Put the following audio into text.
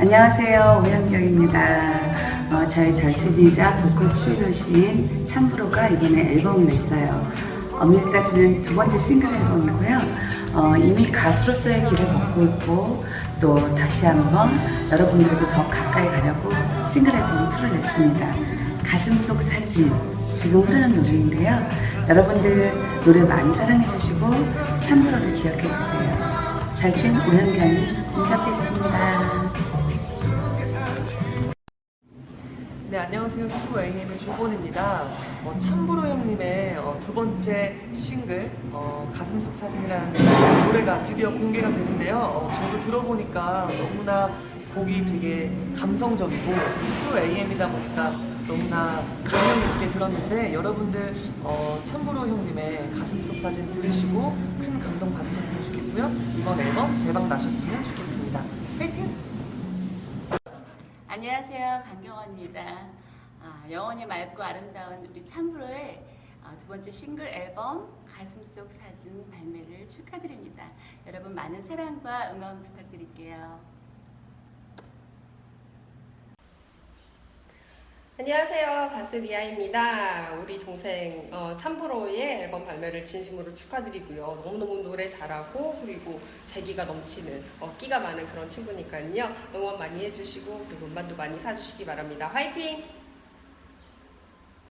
안녕하세요. 오현경입니다. 어, 저희 절친이자 보컬 출연하신 참브로가 이번에 앨범을 냈어요. 엄밀히 따지면 두 번째 싱글 앨범이고요. 어, 이미 가수로서의 길을 걷고 있고 또 다시 한번 여러분들에게 더 가까이 가려고 싱글 앨범 2를 냈습니다. 가슴 속 사진 지금 흐르는 노래인데요. 여러분들 노래 많이 사랑해 주시고 참브로를 기억해 주세요. 절친 오현경이 응답했습니다. 네, 안녕하세요. 투 AM의 조건입니다. 어, 참부로 형님의 어, 두 번째 싱글 어, 가슴 속 사진이라는 노래가 드디어 공개가 되는데요. 어, 저도 들어보니까 너무나 곡이 되게 감성적이고 투 AM이다 보니까 너무나 감명 깊게 들었는데 여러분들 어, 참부로 형님의 가슴 속 사진 들으시고 큰 감동 받으셨으면 좋겠고요. 이번 앨범 대박 나셨으면 좋겠습니다. 화이팅! 안녕하세요. 강경원입니다. 아, 영원히 맑고 아름다운 우리 참브로의 어, 두 번째 싱글 앨범 가슴 속 사진 발매를 축하드립니다. 여러분 많은 사랑과 응원 부탁드릴게요. 안녕하세요. 가수 미아입니다. 우리 동생 어, 참브로의 앨범 발매를 진심으로 축하드리고요. 너무너무 노래 잘하고 그리고 재기가 넘치는 어, 끼가 많은 그런 친구니까요. 응원 많이 해주시고 그리고 음반도 많이 사주시기 바랍니다. 화이팅!